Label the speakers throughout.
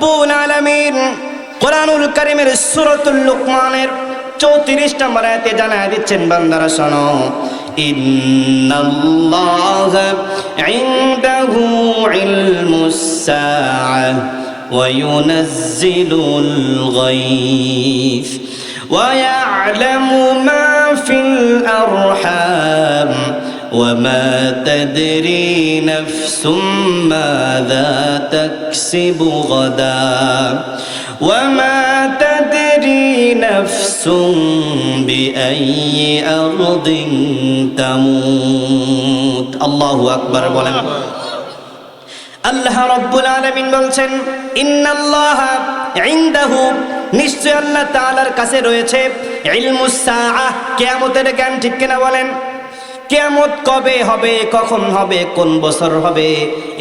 Speaker 1: রব্বুল আলামিন কোরআনুল কারিমের সূরাতুল লুকমানের 34 নম্বর আয়াতে জানায় দিচ্ছেন বান্দারা শোনো ইন্নাল্লাহা ইনদাহু ইলমুস সাআহ وينزل الغيث ويعلم ما في الأرحام وما تدري نفس ماذا تكسب غدا وما تدري نفس بأي أرض تموت الله أكبر বলেন আল্লাহ রব্বুল আলামিন বলছেন ইন্নাল্লাহ ইনদাহু নিশ্চয় আল্লাহ তাআলার কাছে রয়েছে ইলমুস সাআহ কিয়ামতের জ্ঞান ঠিক কিনা বলেন কিয়ামত কবে হবে, কখন হবে, কোন বছর হবে,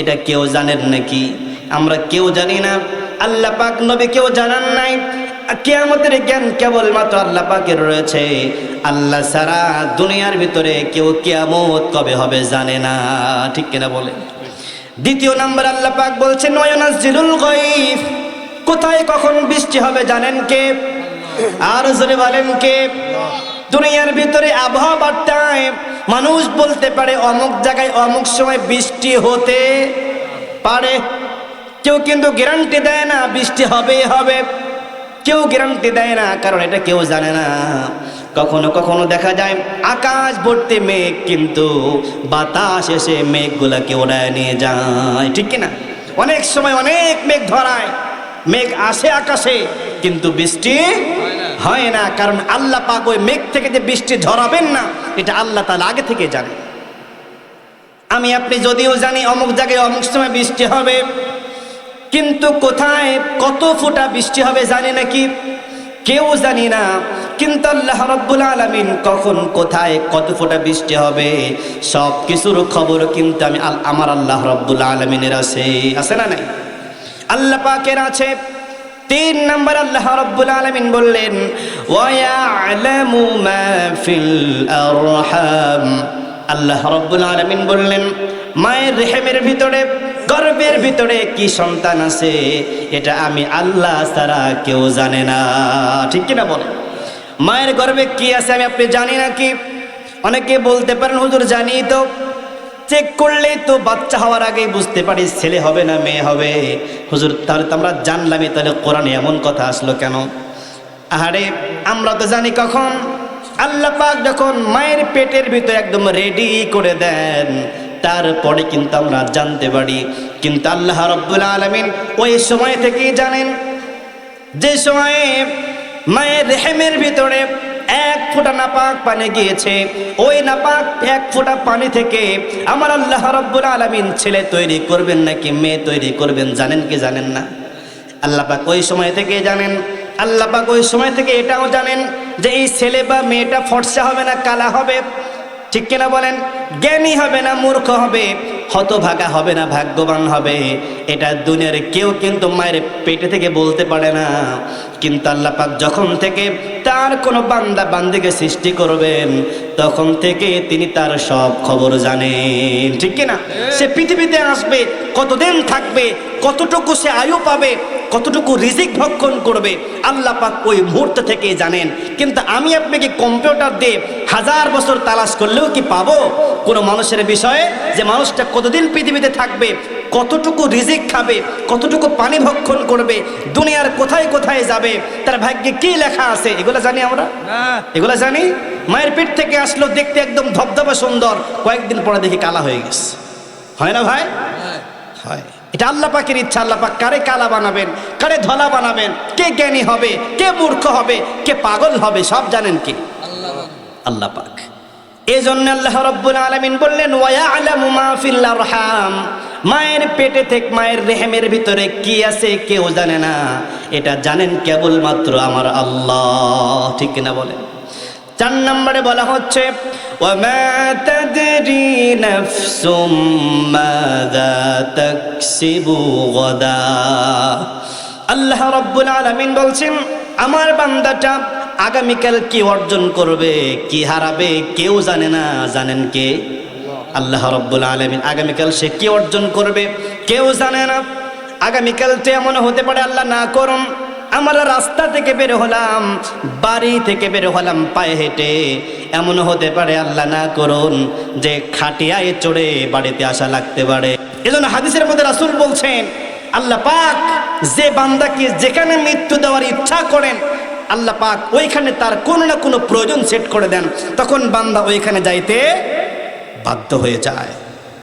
Speaker 1: এটা কেউ জানেন নাকি? আমরা কেউ জানি না। আল্লাহ পাক নবী কেউ জানান নাই। কিয়ামতের জ্ঞান কেবলমাত্র আল্লাহ পাকের রয়েছে। আল্লাহ সারা দুনিয়ার ভিতরে কেউ কিয়ামত কবে হবে জানে না। ঠিক কিনা বলে দ্বিতীয় নাম্বার আল্লাহ পাক বলছেন ওয়ানাজিলুল গায়ব। কোথায় কখন বৃষ্টি হবে জানেন কে? আর জোরে বলেন কে? দুনিয়ার ভিতরে আবহাওয়া বার্তায় মানুষ বলতে পারে অমুক জায়গায় অমুক সময় বৃষ্টি হতে পারে। কেউ কিন্তু গ্যারান্টি দেয় না বৃষ্টি হবে হবে। কেউ গ্যারান্টি দেয় না কারণ এটা কেউ জানে না। কখনো কখনো দেখা যায় আকাশ ভর্তি মেঘ কিন্তু বাতাস এসে মেঘগুলাকে ওড়ায় নিয়ে যায়। ঠিক কিনা? অনেক সময় অনেক মেঘ ধরায়। মেঘ আসে আকাশে কিন্তু বৃষ্টি হয় না। কারণ আল্লাহ পাক ওই মেঘ থেকে যে বৃষ্টি ঝরাবেন না এটা আল্লাহ তালা আগে থেকে জানে। আমি, আপনি যদিও জানি অমুক জায়গায় অমুক সময় বৃষ্টি হবে, কিন্তু কোথায় কত ফোঁটা বৃষ্টি হবে জানি নাকি কেউ জানি না। কিন্তু আল্লাহ রব্বুল আলমিন কখন, কোথায় কত ফোঁটা বৃষ্টি হবে সব কিছুর খবর কিন্তু আমি আমার আল্লাহ রব্বুল আলমিনের আছে। আছে না নাই? আল্লাহ পাকের আছে। তিন নম্বর আল্লাহ রব্বুল আলমিন বললেন আল্লাহ রব্বুল আলমিন বললেন, মায়ের রেহেমের ভিতরে, গর্বের ভিতরে কি সন্তান আছে? এটা আমি আল্লাহ ছাড়া কেউ জানে না। ঠিক কিনা বলে? মায়ের গর্বে কি আছে আমি আপনি জানি না কি অনেকে বলতে পারেন, হুজুর জানি তো। চেক করলেই তো বাচ্চা হওয়ার আগেই বুঝতে পারি ছেলে হবে না মেয়ে হবে। হুজুর, তাহলে তো আমরা জানলামই, তাহলে কোরআনে এমন কথা আসলো কেন? আহারে, আমরা তো জানি কখন। আল্লাহ পাক যখন মায়ের পেটের ভিতরে একদম রেডি করে দেন, তারপরে কিন্তু আমরা জানতে পারি। কিন্তু আল্লাহ রব্বুল আলমিন ওই সময় থেকেই জানেন। যে সময়ে মায়ের রেহেমের ভিতরে এক ফোঁটা নাপাক পানি গিয়েছে। ওই নাপাক এক ফোঁটা পানি থেকে আমার আল্লাহ রব্বুল আলমিন ছেলে তৈরি করবেন নাকি মেয়ে তৈরি করবেন জানেন কি জানেন না? আল্লাহ পাক ওই সময় থেকে জানেন। আল্লাহ পাক ওই সময় থেকে এটাও জানেন যে এই ছেলে বা মেয়েটা ফর্সা হবে না, কালা হবে। ঠিক কিনা বলেন? জ্ঞানী হবে না, মূর্খ হবে। হতভাগা হবে না, ভাগ্যবান হবে। এটা দুনিয়ার কেউ কিন্তু মায়ের পেটে থেকে বলতে পারে না। কিন্তু আল্লাহ পাক যখন থেকে তার কোনো বান্দা বান্দিকে সৃষ্টি করবেন, তখন থেকে তিনি তার সব খবর জানেন। ঠিক কিনা? সে পৃথিবীতে আসবে, কতদিন থাকবে, কতটুকু সে আয়ু পাবে কতটুকু রিজিক ভক্ষণ করবে আল্লাহ পাক ওই মুহূর্ত থেকে জানেন। কিন্তু আমি আপনাকে কম্পিউটার দিয়ে হাজার বছর তালাশ করলেও কি পাবো? কোনো মানুষের বিষয়ে যে মানুষটা কতদিন পৃথিবীতে থাকবে কতটুকু রিজিক খাবে কতটুকু পানি ভক্ষণ করবে দুনিয়ার কোথায় কোথায় যাবে তার ভাগ্যে কি লেখা আছে এগুলো জানি আমরা? এগুলো জানি? মায়ের পেট থেকে আসলো দেখতে একদম ধবধবা সুন্দর কয়েকদিন পরে দেখি কালা হয়ে গেছে। হয় না ভাই? হয়। এটা আল্লাহ পাকের ইচ্ছা, আল্লাহ পাক কারে কালা বানাবেন, কারে ধলা বানাবেন, কে জ্ঞানী হবে, কে মূর্খ হবে, কে পাগল হবে, সব জানেন কি? আল্লাহ পাক। এই জন্য আল্লাহ রব্বুল আলমিন বললেন, ওয়া আলামু মা ফিল আরহাম। মায়ের পেটে থেকে, মায়ের রেহেমের ভিতরে কি আছে কেউ জানে না। এটা জানেন কেবলমাত্র আমার আল্লাহ। ঠিক কিনা বলেন? চার নম্বরে বলা হচ্ছে وما تدري نفس ماذا تكسب غدا আল্লাহ রব্বুল আলামিন বলছেন আমার বান্দাটা আগামীকাল কি অর্জন করবে কি হারাবে কেউ জানে না জানেন কে আল্লাহ রব্বুল আলামিন আগামীকাল সে কি অর্জন করবে কেউ জানে না আগামীকালতে এমন হতে পারে আল্লাহ না করুন আমরা রাস্তা থেকে বের হলাম, বাড়ি থেকে বের হলাম পায়ে হেঁটে। এমন হতে পারে আল্লাহ না করুন যে খাটিয়ায় চড়ে বাড়িতে আসা লাগতে পারে। এজন্য হাদিসের মধ্যে রাসুল বলছেন, আল্লাহ পাক যে বান্দাকে যেখানে মৃত্যু দেওয়ার ইচ্ছা করেন, আল্লাহ পাক ওইখানে তার কোনো না কোনো প্রয়োজন সেট করে দেন। তখন বান্দা ওইখানে যাইতে বাধ্য হয়ে যায়।